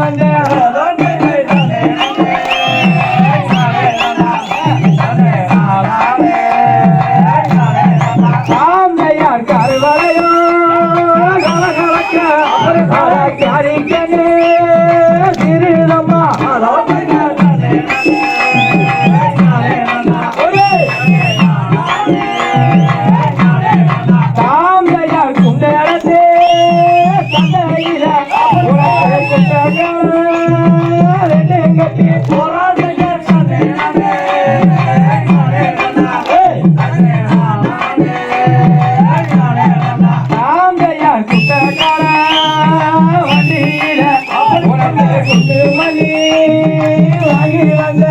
வந்த கருவறையோ? கலகலக்க திருதம்மா தாமையார் தந்தையில கட்டி வண்டியில மணி வாங்கி. வந்த